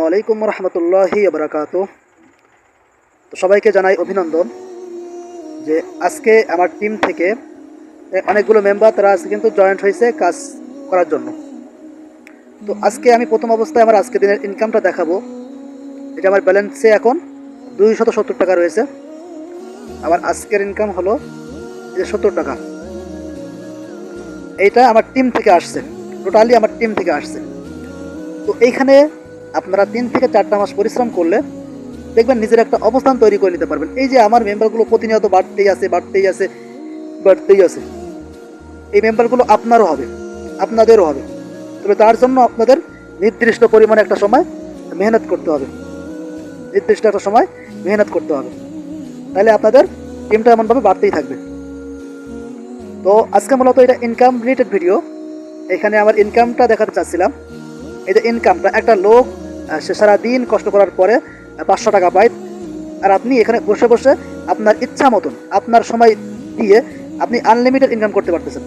ওয়ালাইকুম রহমতুল্লাহি আবরাকাত তো সবাইকে জানাই অভিনন্দন যে আজকে আমার টিম থেকে অনেকগুলো মেম্বার তারা আজকে কিন্তু জয়েন্ট হয়েছে কাজ করার জন্য। তো আজকে আমি প্রথম অবস্থায় আমার আজকে দিনের ইনকামটা দেখাবো। এটা আমার ব্যালেন্সে এখন দুই শত সত্তর টাকা রয়েছে। আমার আজকের ইনকাম হলো সত্তর টাকা। এইটা আমার টিম থেকে আসছে। টোটালি আমার টিম থেকে আসছে। তো এইখানে আপনারা তিন থেকে চারটা মাস পরিশ্রম করলে দেখবেন নিজের একটা অবস্থান তৈরি করে নিতে পারবেন। এই যে আমার মেম্বারগুলো প্রতিনিয়ত বাড়তেই আছে বাড়তেই আছে বাড়তেই আছে। এই মেম্বারগুলো আপনারও হবে, আপনাদেরও হবে। তবে তার জন্য আপনাদের নির্দিষ্ট পরিমাণে একটা সময় মেহনত করতে হবে। নির্দিষ্ট একটা সময় মেহনত করতে হবে। তাহলে আপনাদের টিমটা এমনভাবে বাড়তেই থাকবে। তো আজকে মূলত এটা ইনকাম রিলেটেড ভিডিও এখানে আমার ইনকামটা দেখাতে চাচ্ছিলাম। এই যে ইনকামটা একটা লোক সে সারাদিন কষ্ট করার পরে পাঁচশো টাকা পায়। আর আপনি এখানে বসে বসে আপনার ইচ্ছা মতন, আপনার সময় দিয়ে আপনি আনলিমিটেড ইনকাম করতে পারতেছেন।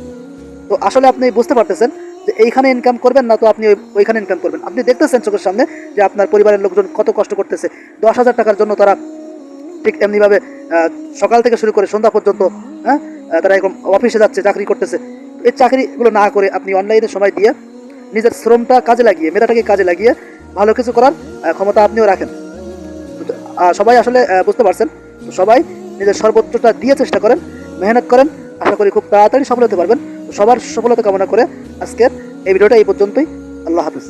তো আসলে আপনি বুঝতে পারতেছেন যে এইখানে ইনকাম করবেন না তো আপনি ওই- ওইখানে ইনকাম করবেন। আপনি দেখতেছেন চোখের সামনে যে আপনার পরিবারের লোকজন কত কষ্ট করতেছে। দশ হাজার টাকার জন্য তারা ঠিক এমনিভাবে সকাল থেকে শুরু করে সন্ধ্যা পর্যন্ত হ্যাঁ তারা এরকম অফিসে যাচ্ছে, চাকরি করতেছে। এই চাকরিগুলো না করে আপনি অনলাইনে সময় দিয়ে নিজের শ্রমটা কাজে লাগিয়ে, মেধাটাকে কাজে লাগিয়ে ভালো কিছু করার ক্ষমতা আপনিও রাখেন। সবাই আসলে বুঝতে পারছেন। সবাই নিজের সর্বোচ্চটা দিয়ে চেষ্টা করেন, মেহনত করেন। আশা করি খুব তাড়াতাড়ি সফল হতে পারবেন। সবার সফলতা কামনা করে আজকের এই ভিডিওটা এই পর্যন্তই। আল্লাহ হাফিজ।